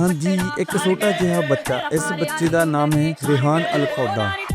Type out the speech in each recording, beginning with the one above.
ਹਾਂਜੀ, ਇੱਕ ਛੋਟਾ ਜਿਹਾ ਬੱਚਾ। ਇਸ ਬੱਚੇ ਦਾ ਨਾਮ ਹੈ ਰਿਹਾਨ ਅਲ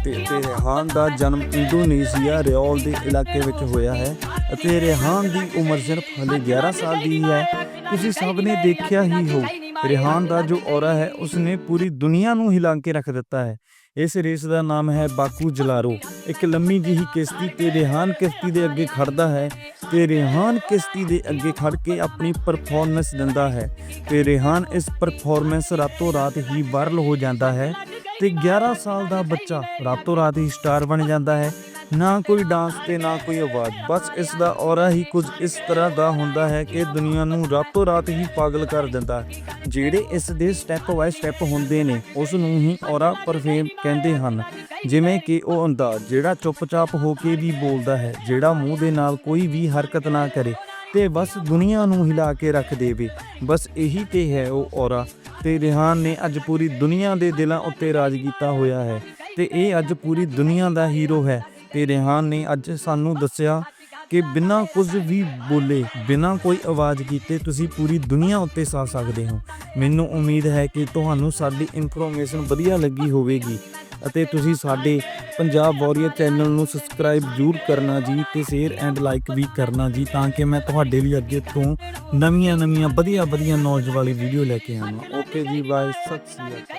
ਤੇ ਤੇ ਰਿਹਾਨ ਦਾ ਜਨਮ ਇੰਡੋਨੇਸ਼ੀਆ ਰਿਓਲ ਦੇ ਇਲਾਕੇ ਵਿੱਚ ਹੋਇਆ ਹੈ ਅਤੇ ਰਿਹਾਨ ਦੀ ਉਮਰ ਸਿਰਫ ਹਲੇ 11 ਸਾਲ ਦੀ ਹੈ। ਤੁਸੀਂ ਸਭ ਨੇ ਦੇਖਿਆ ਹੀ ਹੋ ਰਿਹਾਨ ਦਾ ਜੋ ਔਰਾ ਹੈ, ਉਸਨੇ ਪੂਰੀ ਦੁਨੀਆ ਨੂੰ ਹਿਲਾ ਕੇ ਰੱਖ ਦਿੱਤਾ ਹੈ। ਇਸ ਰੇਸ ਦਾ ਨਾਮ ਹੈ ਬਾਕੂ ਜਲਾਰੋ। ਇੱਕ ਲੰਮੀ ਜਿਹੀ ਕਿਸ਼ਤੀ ਤੇ ਰਿਹਾਨ ਕਿਸ਼ਤੀ ਦੇ ਅੱਗੇ ਖੜਦਾ ਹੈ ਤੇ ਰਿਹਾਨ ਕਿਸ਼ਤੀ ਦੇ ਅੱਗੇ ਖੜ ਕੇ ਆਪਣੀ ਪਰਫਾਰਮੈਂਸ ਦਿੰਦਾ ਹੈ। ਤੇ ਰਿਹਾਨ ਇਸ ਪਰਫਾਰਮੈਂਸ ਰਾਤੋਂ ਰਾਤ ਹੀ ਵਾਇਰਲ ਹੋ ਜਾਂਦਾ ਹੈ ਤੇ 11 ਸਾਲ ਦਾ ਬੱਚਾ ਰਾਤੋਂ ਰਾਤ ਹੀ ਸਟਾਰ ਬਣ ਜਾਂਦਾ ਹੈ। ਨਾ ਕੋਈ ਡਾਂਸ ਤੇ ਨਾ ਕੋਈ ਆਵਾਜ਼। ਬਸ ਇਸ ਦਾ ਔਰਾ ਹੀ ਕੁਝ ਇਸ ਤਰ੍ਹਾਂ ਦਾ ਹੁੰਦਾ ਹੈ ਕਿ ਦੁਨੀਆ ਨੂੰ ਰਾਤੋਂ ਰਾਤ ਹੀ ਪਾਗਲ ਕਰ ਦਿੰਦਾ ਜਿਹੜੇ ਇਸ ਦੇ ਸਟੈਪ ਬਾਈ ਸਟੈਪ ਹੁੰਦੇ ਨੇ ਉਸ ਨੂੰ ਹੀ ਔਰਾ ਪਰਫੇਮ ਕਹਿੰਦੇ ਹਨ। ਜਿਵੇਂ ਕਿ ਉਹ ਅੰਦਾਜ਼, ਜਿਹੜਾ ਚੁੱਪਚਾਪ ਹੋ ਕੇ ਵੀ ਬੋਲਦਾ ਹੈ, ਜਿਹੜਾ ਮੂੰਹ ਦੇ ਨਾਲ ਕੋਈ ਵੀ ਹਰਕਤ ਨਾ ਕਰੇ, ਤੇ ਬਸ ਦੁਨੀਆ ਨੂੰ ਹਿਲਾ ਕੇ ਰੱਖ ਦੇਵੇ। ਬਸ ਇਹੀ ਤੇ ਹੈ ਉਹ ਔਰਾ। ਤੇ ਰਿਹਾਨ ਨੇ ਅੱਜ ਪੂਰੀ ਦੁਨੀਆ ਦੇ ਦਿਲਾਂ ਉੱਤੇ ਰਾਜ ਕੀਤਾ ਹੋਇਆ ਹੈ। ਤੇ ਇਹ ਅੱਜ ਪੂਰੀ ਦੁਨੀਆ ਦਾ ਹੀਰੋ ਹੈ। ਤੇ ਰਿਹਾਨ ਨੇ ਅੱਜ ਸਾਨੂੰ ਦੱਸਿਆ ਕਿ ਬਿਨਾਂ ਕੁਝ ਵੀ ਬੋਲੇ, ਬਿਨਾਂ ਕੋਈ ਆਵਾਜ਼ ਕੀਤੇ ਤੁਸੀਂ ਪੂਰੀ ਦੁਨੀਆ ਉੱਤੇ ਸਾ ਸਕਦੇ ਹੋ। ਮੈਨੂੰ ਉਮੀਦ ਹੈ ਕਿ ਤੁਹਾਨੂੰ ਸਾਡੀ ਇਨਫੋਰਮੇਸ਼ਨ ਵਧੀਆ ਲੱਗੀ ਹੋਵੇਗੀ ਅਤੇ ਤੁਸੀਂ ਸਾਡੇ ਪੰਜਾਬ ਵਾਰੀਅਰ ਚੈਨਲ ਨੂੰ ਸਬਸਕ੍ਰਾਈਬ ਜ਼ਰੂਰ ਕਰਨਾ ਜੀ ਤੇ ਸ਼ੇਅਰ ਐਂਡ ਲਾਈਕ ਵੀ ਕਰਨਾ ਜੀ ਤਾਂ ਕਿ ਮੈਂ ਤੁਹਾਡੇ ਲਈ ਅੱਗੇ ਤੋਂ ਨਵੀਆਂ ਨਵੀਆਂ ਵਧੀਆ ਵਧੀਆ ਨੌਲੇਜ ਵਾਲੀ ਵੀਡੀਓ ਲੈ ਕੇ ਆਵਾਂ। ਓਕੇ ਜੀ ਬਾਏ ਸਤਿ ਸ਼੍ਰੀ ਅਕਾਲ।